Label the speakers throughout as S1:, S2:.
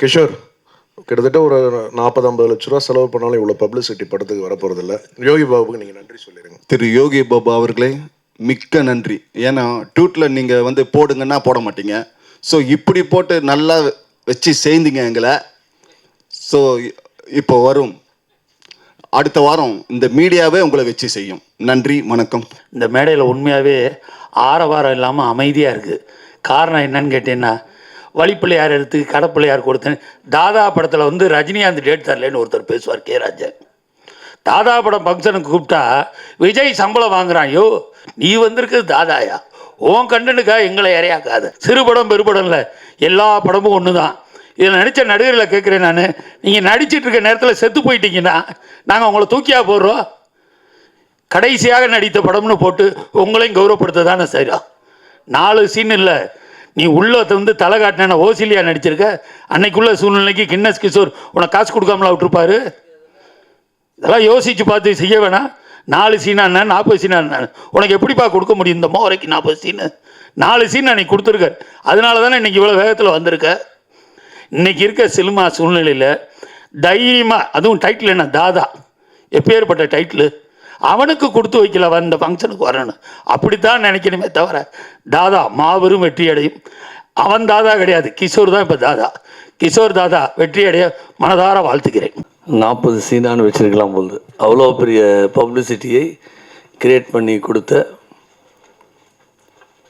S1: கிஷோர் கிட்டத்தட்ட ஒரு நாற்பது ஐம்பது லட்ச ரூபா செலவு பண்ணாலும் இவ்வளோ பப்ளிசிட்டி படத்துக்கு வரப்போகிறதில்ல யோகி பாபுக்கு நீங்கள் நன்றி சொல்லிடுங்க
S2: திரு யோகி பாபு அவர்களே மிக்க நன்றி. ஏன்னா ட்யூட்டில் நீங்கள் வந்து போடுங்கன்னா போட மாட்டீங்க. ஸோ இப்படி போட்டு நல்லா வச்சு சேர்ந்தீங்க எங்களை. ஸோ இப்போ வரும். அடுத்த வாரம் இந்த மீடியாவே உங்களை வச்சு செய்யும். நன்றி வணக்கம்.
S3: இந்த மேடையில் உண்மையாகவே ஆரவாரம் இல்லாமல் அமைதியாக இருக்குது காரணம் என்னன்னு கேட்டீங்கன்னா வழிப்பிள்ளையார் எடுத்து கடப்பிள்ளையார் கொடுத்தேன். தாதா படத்தில் வந்து ரஜினிகாந்த் டேட் தரலன்னு ஒருத்தர் பேசுவார் கே ராஜா தாதா படம் ஃபங்க்ஷனுக்கு கூப்பிட்டா விஜய் சம்பளம் வாங்குறான் யோ நீ வந்திருக்கிறது தாதாயா? உன் கண்டனுக்கா எங்களை இறையாக்காத சிறு படம் பெருபடம் இல்லை. எல்லா படமும் ஒன்று தான் இதில் நடித்த நடிகர்களை கேட்குறேன் நான். நீங்கள் நடிச்சிட்டு இருக்க நேரத்தில் செத்து போயிட்டீங்கன்னா நாங்கள் உங்களை தூக்கியா போடுறோம்? கடைசியாக நடித்த படம்னு போட்டு உங்களையும் கௌரவப்படுத்த தானே சரியா நாலு சீன் இல்லை. நீ உள்ளத்தை வந்து தலை காட்டின ஓசிலியா நடிச்சிருக்க? அன்னைக்குள்ள சூழ்நிலைக்கு கின்னஸ் கிஷோர் உனக்கு காசு கொடுக்காமலா விட்டுருப்பாரு? இதெல்லாம் யோசிச்சு பார்த்து செய்ய வேணாம். நாலு சீனா என்ன நாற்பது சீனா என்ன? உனக்கு எப்படிப்பா கொடுக்க முடியும் இந்த மோரைக்கு நாற்பது சீனு நாலு சீன் அன்னைக்கு கொடுத்துருக்க. அதனால தானே இன்னைக்கு இவ்வளோ வேகத்தில் வந்திருக்க? இன்னைக்கு இருக்க சினிமா சூழ்நிலையில் தைரியமாக அதுவும் டைட்டில் என்ன? தாதா. எப்பேற்பட்ட டைட்டிலு அவனுக்கு கொடுத்து வைக்கல இந்த ஃபங்க்ஷனுக்கு வரணும் அப்படித்தான் நினைக்கணுமே தவிர தாதா மாபெரும் வெற்றி அடையும் அவன் தாதா கிடையாது. கிஷோர் தான் இப்போ தாதா. கிஷோர் தாதா வெற்றி அடைய மனதார வாழ்த்துக்கிறேன்
S4: நாற்பது சீனான்னு வச்சிருக்கலாம் போது அவ்வளோ பெரிய பப்ளிசிட்டியை கிரியேட் பண்ணி கொடுத்த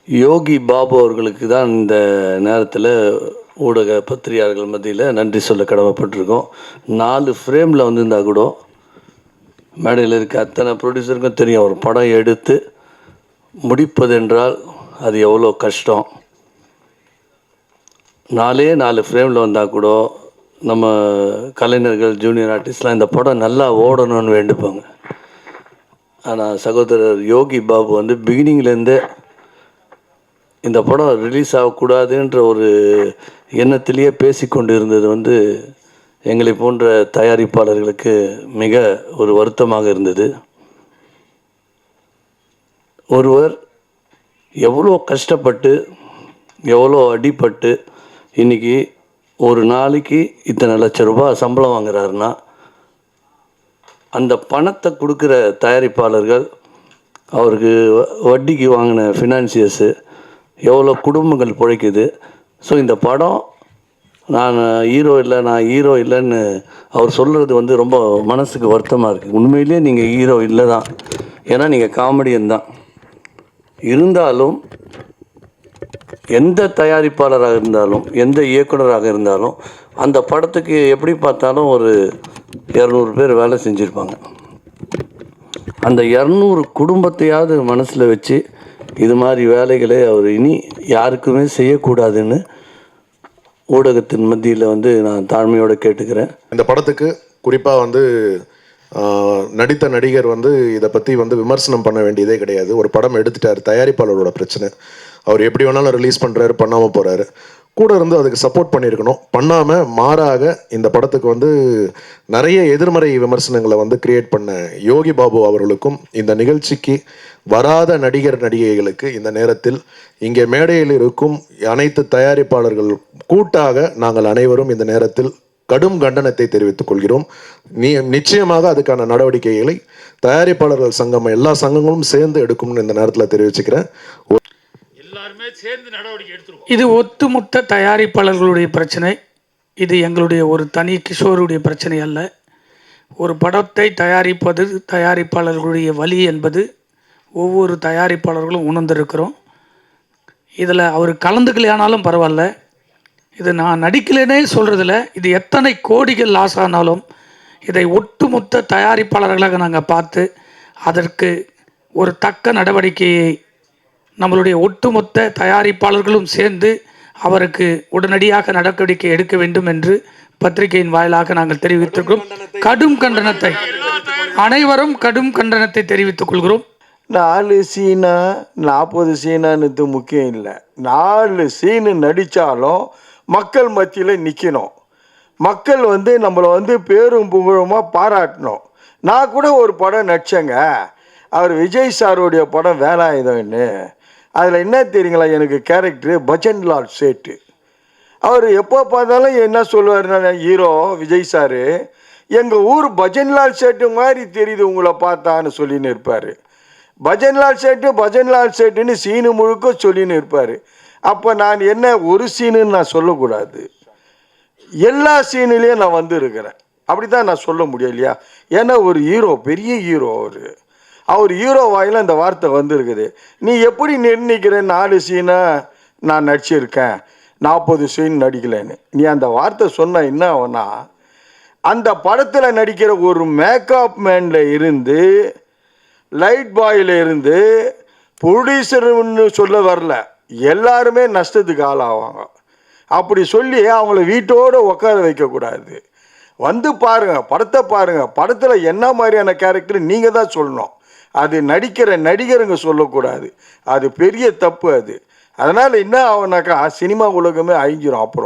S4: யோகி பாபு அவர்களுக்கு தான் இந்த நேரத்தில் ஊடக பத்திரிகையாளர்கள் மத்தியில் நன்றி சொல்ல கடமைப்பட்டிருக்கோம். நாலு ஃப்ரேமில் வந்திருந்தா கூட மேடையில் இருக்க அத்தனை ப்ரொடியூசருக்கும் தெரியும் ஒரு படம் எடுத்து முடிப்பதென்றால் அது எவ்வளோ கஷ்டம். நாலே நாலு ஃப்ரேமில் வந்தால் கூட நம்ம கலைஞர்கள் ஜூனியர் ஆர்டிஸ்ட்லாம் இந்த படம் நல்லா ஓடணும்னு வேண்டிப்பாங்க. ஆனால் சகோதரர் யோகி பாபு வந்து பிகினிங்லேருந்தே இந்த படம் ரிலீஸ் ஆகக்கூடாதுன்ற ஒரு எண்ணத்திலேயே பேசிக்கொண்டு இருந்தது வந்து எங்களை போன்ற தயாரிப்பாளர்களுக்கு மிக ஒரு வருத்தமாக இருந்தது. ஒருவர் எவ்வளோ கஷ்டப்பட்டு எவ்வளோ அடிப்பட்டு இன்னைக்கு ஒரு நாளைக்கு இத்தனை லட்ச ரூபாய் சம்பளம் வாங்குறாருன்னா அந்த பணத்தை கொடுக்குற தயாரிப்பாளர்கள் அவருக்கு வ- வட்டிக்கு வாங்கின ஃபினான்சியர்ஸு எவ்வளோ குடும்பங்கள் பிழைக்குது. ஸோ இந்த படம் நான் ஹீரோ இல்லை நான் ஹீரோ இல்லைன்னு அவர் சொல்கிறது வந்து ரொம்ப மனசுக்கு வருத்தமாக இருக்குது உண்மையிலேயே நீங்கள் ஹீரோ இல்லை தான் ஏன்னா நீங்கள் காமெடியன் தான். இருந்தாலும் எந்த தயாரிப்பாளராக இருந்தாலும் எந்த இயக்குனராக இருந்தாலும் அந்த படத்துக்கு எப்படி பார்த்தாலும் ஒரு இரநூறு பேர் வேலை செஞ்சுருப்பாங்க. அந்த இரநூறு குடும்பத்தையாவது மனசில் வச்சு இது மாதிரி வேலைகளை அவர் இனி யாருக்குமே செய்யக்கூடாதுன்னு ஊடகத்தின் மத்தியில் வந்து நான் தாழ்மையோடு கேட்டுக்கிறேன்.
S1: இந்த படத்துக்கு குறிப்பாக வந்து நடித்த நடிகர் வந்து இதை பற்றி வந்து விமர்சனம் பண்ண வேண்டியதே கிடையாது. ஒரு படம் எடுத்துட்டார் தயாரிப்பாளரோட பிரச்சனை. அவர் எப்படி வேணாலும் ரிலீஸ் பண்ணுறாரு பண்ணாமல் போகிறாரு கூட இருந்து அதுக்கு சப்போர்ட் பண்ணியிருக்கணும். பண்ணாமல் மாறாக இந்த படத்துக்கு வந்து நிறைய எதிர்மறை விமர்சனங்களை வந்து கிரியேட் பண்ண யோகி பாபு அவர்களுக்கும் இந்த நிகழ்ச்சிக்கு வராத நடிகர் நடிகைகளுக்கு இந்த நேரத்தில் இங்கே மேடையில் இருக்கும் அனைத்து தயாரிப்பாளர்கள் கூட்டாக நாங்கள் அனைவரும் இந்த நேரத்தில் கடும் கண்டனத்தை தெரிவித்துக் கொள்கிறோம். நீ நிச்சயமாக அதுக்கான நடவடிக்கைகளை தயாரிப்பாளர்கள் சங்கம் எல்லா சங்கங்களும் சேர்ந்து எடுக்கும்னு இந்த நேரத்தில் தெரிவிச்சுக்கிறேன்.
S3: எல்லாருமே சேர்ந்து நடவடிக்கை எடுத்துருவோம்.
S5: இது ஒட்டுமொத்த தயாரிப்பாளர்களுடைய பிரச்சனை. இது எங்களுடைய ஒரு தனி கிஷோருடைய பிரச்சனை அல்ல. ஒரு படத்தை தயாரிப்பது தயாரிப்பாளர்களுடைய வழி என்பது ஒவ்வொரு தயாரிப்பாளர்களும் உணர்ந்திருக்கிறோம். இதில் அவர் கலந்துக்கலையானாலும் பரவாயில்ல. இது நான் நடிக்கலைன்னே சொல்கிறதில்ல இது எத்தனை கோடிகள் லாஸ் ஆனாலும் இதை ஒட்டுமொத்த தயாரிப்பாளர்களாக நாங்கள் பார்த்து அதற்கு ஒரு தக்க நடவடிக்கையை நம்மளுடைய ஒட்டுமொத்த தயாரிப்பாளர்களும் சேர்ந்து அவருக்கு உடனடியாக நடவடிக்கை எடுக்க வேண்டும் என்று பத்திரிகையின் வாயிலாக நாங்கள் தெரிவித்திருக்கிறோம் கடும் கண்டனத்தை அனைவரும் கடும் கண்டனத்தை தெரிவித்துக் கொள்கிறோம்.
S6: நாலு சீனா நாற்பது சீனான்னு முக்கியம் இல்லை. நாலு சீனு நடித்தாலும் மக்கள் மத்தியில் நிற்கணும் மக்கள் வந்து நம்மளை வந்து பேரும் புகழுமாக பாராட்டணும். நான் கூட ஒரு படம் நடிச்சேங்க. அவர் விஜய் சாருடைய படம் வேலாயுதம்னு. அதில் என்ன தெரியுங்களா? எனக்கு கேரக்டரு பஜன்லால் சேட்டு. அவர் எப்போ பார்த்தாலும் என்ன சொல்லுவார்னா ஹீரோ விஜய் சாரு எங்கள் ஊர் பஜன்லால் சேட்டு மாதிரி தெரியுது உங்களை பார்த்தான்னு சொல்லின்னு இருப்பார். பஜன்லால் சேட்டு பஜன்லால் சேட்டுன்னு சீனு முழுக்க சொல்லின்னு இருப்பார். அப்போ நான் என்ன ஒரு சீனுன்னு நான் சொல்லக்கூடாது. எல்லா சீனிலையும் நான் வந்து இருக்கிறேன். அப்படி தான் நான் சொல்ல முடியும் இல்லையா? ஏன்னா ஒரு ஹீரோ பெரிய ஹீரோ அவர். அவர் ஹீரோ வாயில் அந்த வார்த்தை வந்திருக்குது. நீ எப்படி நிர்ணயிக்கிற? நாலு சீனை நான் நடிச்சிருக்கேன். நாற்பது சீன் நடிக்கலைன்னு. நீ அந்த வார்த்தை சொன்ன என்ன ஆகும்னா அந்த படத்தில் நடிக்கிற ஒரு மேக்கப் மேனில் இருந்து லைட் பாயில் இருந்து ப்ரொடியூசர்னு சொல்ல வரல. எல்லாருமே நஷ்டத்துக்கு ஆளாவாங்க. அப்படி சொல்லி அவங்கள வீட்டோடு உட்கார வைக்கக்கூடாது வந்து பாருங்கள் படத்தை பாருங்கள் படத்தில் என்ன மாதிரியான கேரக்டர் நீங்கள் தான் சொல்லணும். அது நடிக்கிற நடிகருங்க சொல்லக்கூடாது. அது பெரிய தப்பு அது. அதனால் என்ன ஆகுனாக்கா சினிமா உலகமே அழிஞ்சிரும் அப்புறம்.